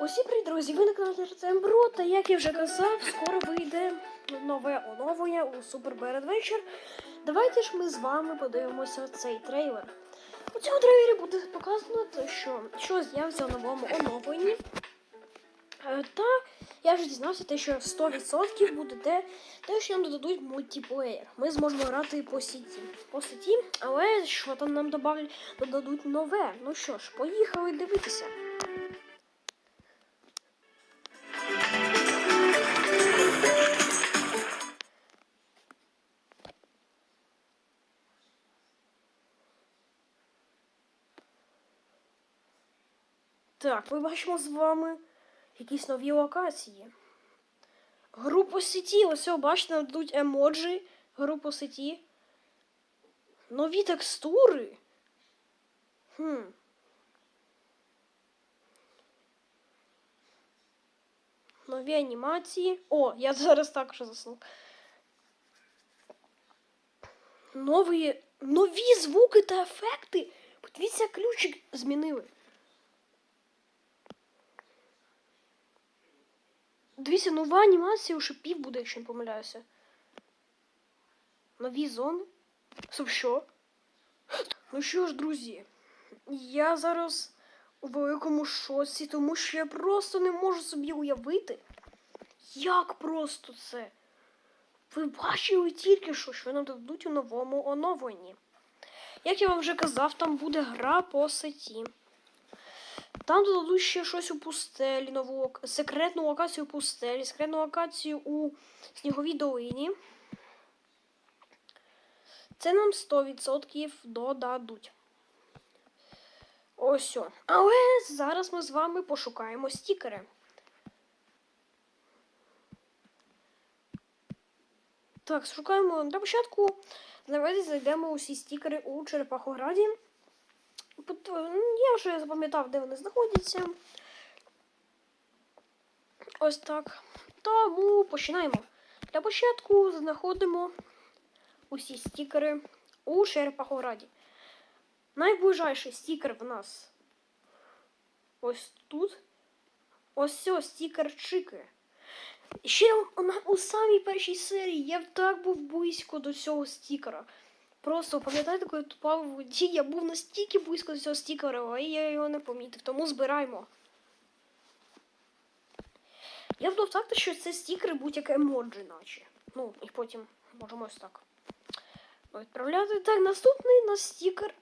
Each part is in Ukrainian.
Усі привіт, друзі! Ви на каналі Артембро, та як я вже казав, скоро вийде нове оновлення у Super Bear Adventure. Давайте ж ми з вами подивимося цей трейлер. У цьому трейлері буде показано, те, що, що з'явиться в новому оновленні. Е, Та я вже дізнався, те, що 100% буде те, те, що нам додадуть мультиплеєр. Ми зможемо грати по сіті. По сіті, але що там нам додадуть нове. Ну що ж, поїхали дивитися. Так, ми бачимо з вами якісь нові локації. Групу сеті, ось бачите, нам дадуть емоджі, групу сеті. Нові текстури. Хм. Нові анімації. О, я зараз також заснув. Нові, нові звуки та ефекти. Подивіться, ключик змінили. Дивіться, нова анімація у шипів буде, якщо не помиляюся. Нові зони. Стоп, що? Ну що ж, друзі, я зараз у великому шоці, тому що я просто не можу собі уявити, як просто це. Ви бачили тільки що, що нам дадуть у новому оновленні. Як я вам вже казав, там буде гра по сеті. Там додадуть ще щось у пустелі, нову секретну локацію у пустелі, секретну локацію у Сніговій долині. Це нам 100% додадуть. Ось. о. Але зараз ми з вами пошукаємо стікери. Так, шукаємо для початку. Давайте зайдемо усі стікери у Черепахограді. Пот- ну, Я вже запам'ятав, де вони знаходяться. Ось так. Тому починаємо. Для початку знаходимо усі стікери у Черепахограді. Найближайший стікер в нас ось тут. Ось цього стікер Чики. Ще у самій першій серії я так був близько до цього стікера. Просто пам'ятаєте, коли тупав у воді, я був настільки близько до цього стікера, але я його не помітив, тому збираємо. Я вдав так, що це стікери будь-як емоджі, наче. Ну, і потім можемо ось так. Відправляти. Так, наступний на стікер.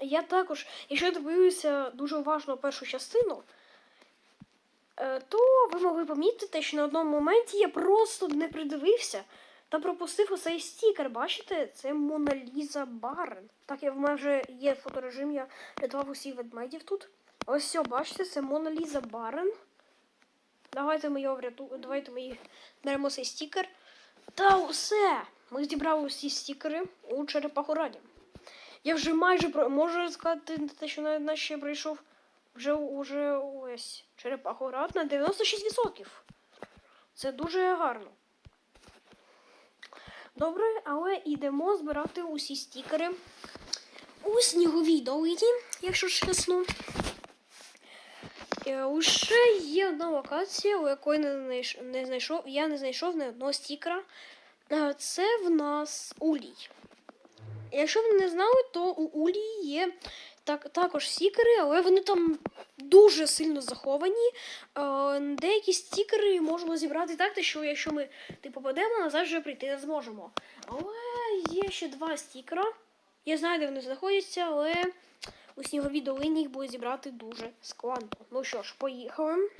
Я також, якщо я дивився дуже уважно першу частину, е, то ви могли помітити, що на одному моменті я просто не придивився та пропустив оцей стікер. Бачите, це Моналіза Барен. Так, я в мене вже є фоторежим, я рятував усіх ведмедів тут. Ось все, бачите, це Моналіза Барен. Давайте ми його врятуємо. Давайте ми їх беремо цей стікер. Та усе! Ми зібрали усі стікери у Черепахораді. Я вже майже про можу сказати те, що на ще прийшов вже уже ось Черепахоград на 96%. Це дуже гарно. Добре, але йдемо збирати усі стікери у сніговій долині, якщо чесно. Уже є одна локація, у якої не знайшов, я не знайшов ні одного стікера. Е, Це в нас улій. Якщо ви не знали, то у улії є так, також стікери, але вони там дуже сильно заховані. Е, деякі стікери можемо зібрати так, що якщо ми типу, попадемо, назад вже прийти не зможемо. Але є ще два стікера. Я знаю, де вони знаходяться, але у сніговій долині їх буде зібрати дуже складно. Ну що ж, поїхали.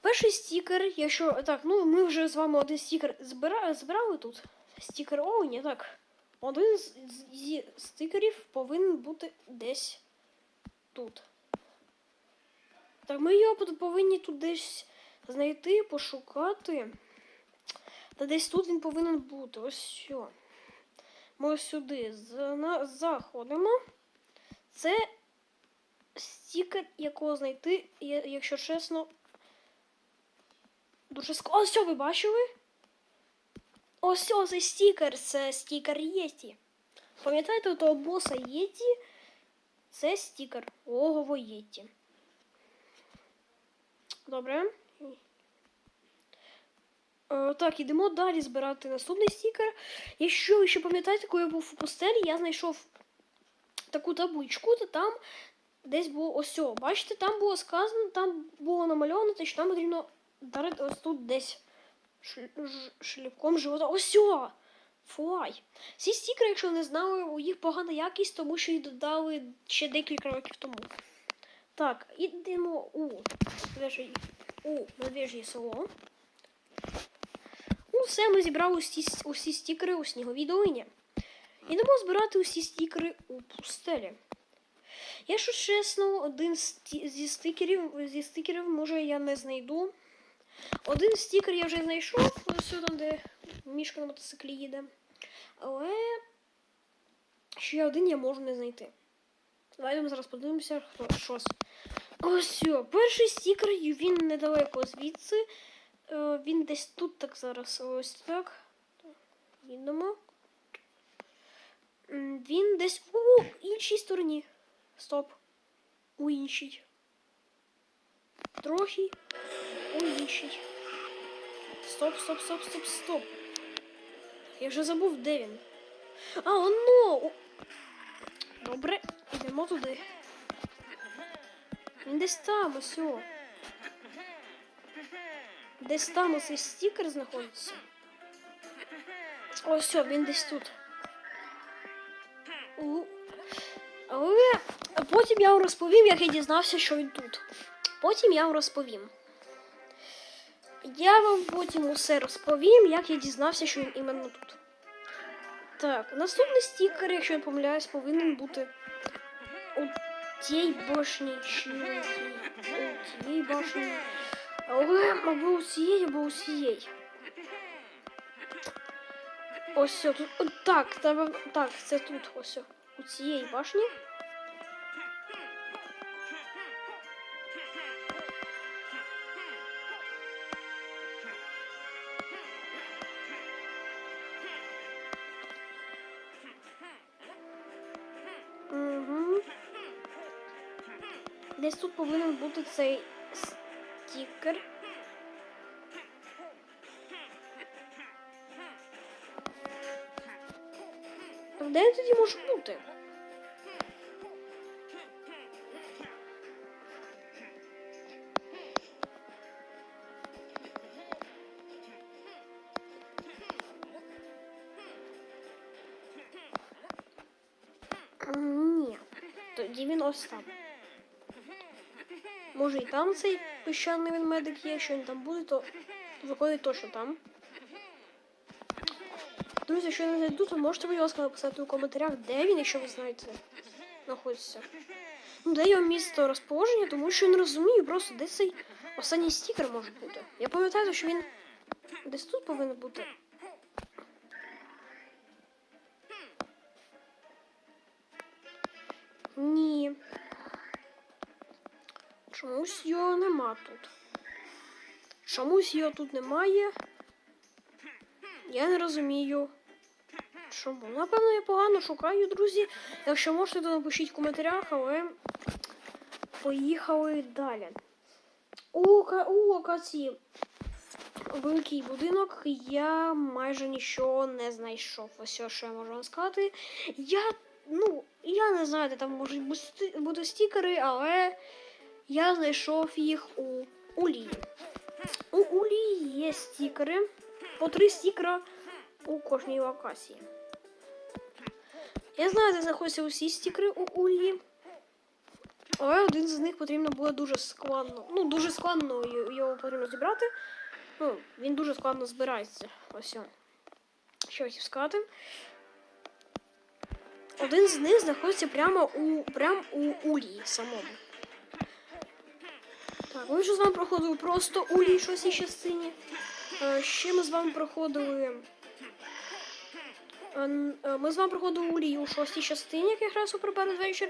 Перший стікер, якщо. Так, ну ми вже з вами один стікер збира... збирали тут. Стікер Оуні, так. Один з, зі стикерів повинен бути десь тут. Так, ми його повинні тут десь знайти, пошукати. Та десь тут він повинен бути. Ось що. Ми ось сюди заходимо. Це стікер, якого знайти, якщо чесно. Дуже складно. Ось що ви бачили? Ось цей стікер, це стікер Єті. Пам'ятаєте у того боса Єті? Це стікер логово Єті. Добре. Е, так, ідемо далі збирати наступний стікер. Якщо ви ще пам'ятаєте, коли я був у пустелі, я знайшов таку табличку, то там десь було ось. Бачите, там було сказано, там було намальовано, що там потрібно вдарити ось тут десь шліпком живота. Ось! о! Флай. Ці стікери, якщо не знали, у їх погана якість, тому що їх додали ще декілька років тому. Так, ідемо у медвежі, у медвежє село. Ну, все, ми зібрали усі, усі стікери у сніговій долині. Ідемо збирати усі стікери у пустелі. Якщо чесно, один зі стикерів, зі стикерів, може, я не знайду. Один стікер я вже знайшов, ось там, де мішка на мотоциклі їде. Але ще один я можу не знайти. Давайте ми зараз подивимося, хто щось. Ось, перший стікер, він недалеко звідси. Е, Він десь тут так зараз. Ось так. Їдемо. Він десь у іншій стороні. Стоп. У іншій. Трохи. У. Стоп, стоп, стоп, стоп, стоп. Я вже забув, де він. А, оно! У- Добре, йдемо туди. Він десь там, ось. Десь там оцей стікер знаходиться. Ось, він десь тут. Але потім я вам розповім, як я дізнався, що він тут. Потім я вам розповім. Я вам потім усе розповім, як я дізнався, що він іменно тут. Так, наступний стікер, якщо я не помиляюсь, повинен бути у тій башні у тій- башні. Але або у цієї, або у цієї. Ось все, тут. о, Так. Так, це тут ось. У цієї башні. Десь тут повинен бути цей стікер. А Де він тоді може бути? Ні. Тоді він ось там. Може і там цей піщаний ведмедик є, якщо він там буде, то виходить то, що там. Друзі, якщо я не знайду, то можете, будь ласка, написати у коментарях, де він, якщо ви знаєте, знаходиться. Ну, де його місто розположення, тому що я не розумію просто, де цей останній стікер може бути. Я пам'ятаю, що він десь тут повинен бути. Ні. Чомусь його нема тут. Чомусь його тут немає. Я не розумію. Чому? Напевно, я погано шукаю, друзі. Якщо можете, то напишіть в коментарях, але поїхали далі. У, у локації великий будинок я майже нічого не знайшов. Ось що я можу вам сказати. Я, ну, я не знаю, де там можуть бути стікери, але я знайшов їх у Улії. У Улії є стікери. По три стікера у кожній локації. Я знаю, де знаходяться усі стікери у Улії. Але один з них потрібно буде дуже складно. Ну, дуже складно його потрібно зібрати. Ну, він дуже складно збирається. Ось. Що хотів сказати. Один з них знаходиться прямо у прямо у Улії самому. Ми вже з вами проходили просто Улій шостій частині. Е, Ще ми з вами проходили. е, е, Ми з вами проходили Улій у шостій частині, як якраз у приперед вечір.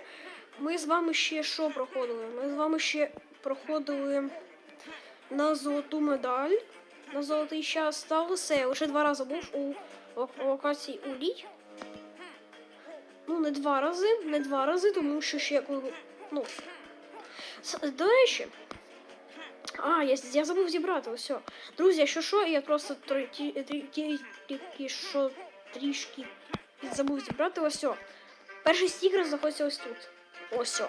Ми з вами ще що проходили? Ми з вами ще проходили на золоту медаль. На золотий час та все. Я лише два рази був у локації Улій. Ну, не два рази, не два рази, тому що ще коли. Ну. До речі, А, я, я забув зібрати, ось. Друзі, якщо що, я просто тільки що трішки забув зібрати ось. Перший стікер знаходиться ось тут. Ось.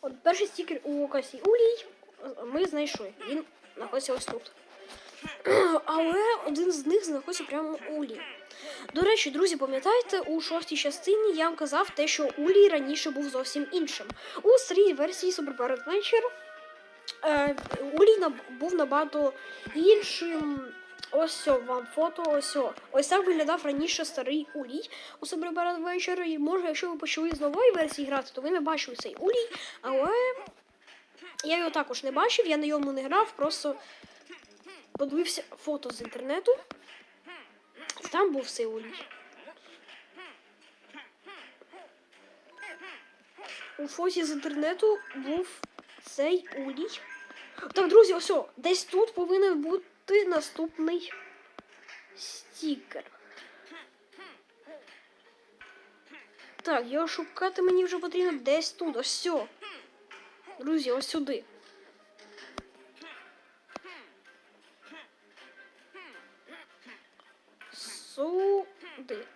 От перший стікер у локації Улій ми знайшли. Він знаходиться ось тут. Але один з них знаходиться прямо у Улі. До речі, друзі, пам'ятаєте, у шостій частині я вам казав те, що Улій раніше був зовсім іншим. У старій версії Super Mario Adventure е, Улій був набагато іншим. Ось о, вам фото, ось о. Ось так виглядав раніше старий улій у Super Mario Adventure. І може, якщо ви почали з нової версії грати, то ви не бачили цей улій, але я його також не бачив, я на ньому не грав, просто подивився фото з інтернету. Там був цей. У фоті з інтернету був цей улій. Так, друзі, ось, десь тут повинен бути наступний стікер. Так, його шукати мені вже потрібно десь тут. Ось. Друзі, ось сюди. Сюди.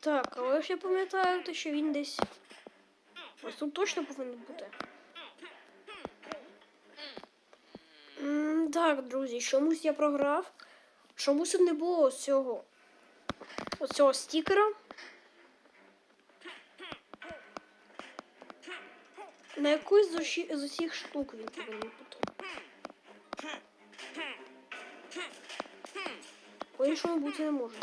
Так, але ж я пам'ятаю, те, що він десь. Ось тут точно повинен бути. Так, друзі, чомусь я програв. Чомусь не було цього. Оцього стікера. На якусь з усі- з усіх штук він повинен бути. По-іншому бути не може.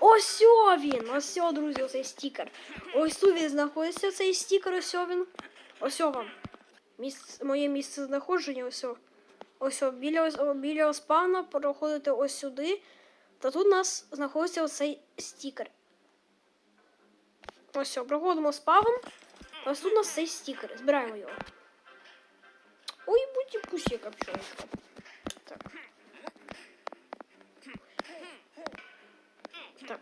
Ось він! Ось друзі, оцей стікер. Ось тут він знаходиться цей стікер, ось він. Ось вам. Місце, моє місце знаходження, ось. Ось біля, біля спавна проходите ось сюди. Та тут у нас знаходиться оцей стікер. Ось о, проходимо спавн. Ось тут у нас цей стікер. Збираємо його. Ой, будь пусть яка пчелочка. Так. Так.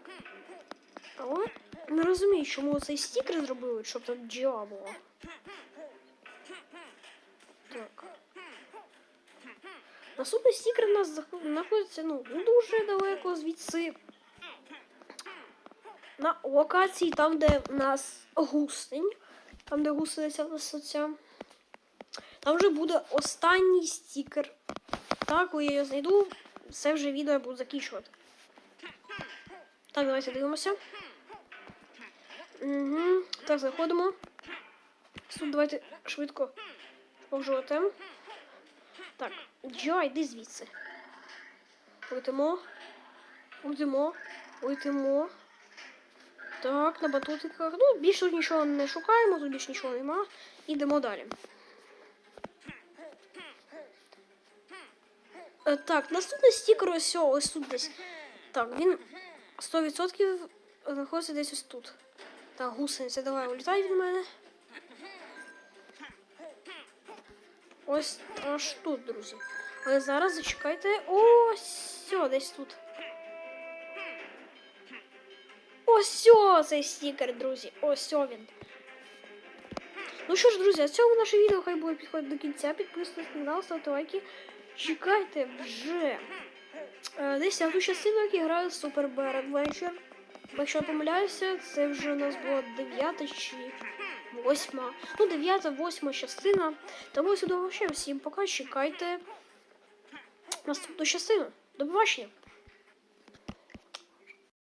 Але не розумію, чому цей стікер зробили, щоб тут джіа було. Наступний стікер у нас знаходиться ну, дуже далеко звідси. На локації, там, де в нас густень. Там, де гусениця висоця. Там вже буде останній стікер. Так, коли я його знайду, це вже відео я буду закінчувати. Так, давайте дивимося. Угу. Так, заходимо. Тут давайте швидко пожовтим. Так, Джо, йди звідси. Летимо. Летимо. Летимо. Так, на батутиках. Ну, більше тут нічого не шукаємо, тут більше нічого нема. Ідемо далі. Е, Так, наступний стікер ось, ось тут десь. Так, він 100% знаходиться десь ось тут. Так, гусениця, давай, улітай від мене. Ось аж тут, друзі. Але зараз зачекайте. Ось сьо, десь тут. Ось цей стікер, друзі. Ось він. Ну що ж, друзі, а цьому наше відео хай буде підходить до кінця. Підписуйтесь на канал, ставте лайки. Чекайте вже. Е, Десяту частину, як я граю Super Bear Adventure. Якщо я помиляюся, це вже у нас була дев'ята чи восьма. Ну, дев'ята, восьма частина. Тому сюди всім пока. Чекайте наступну частину. До побачення.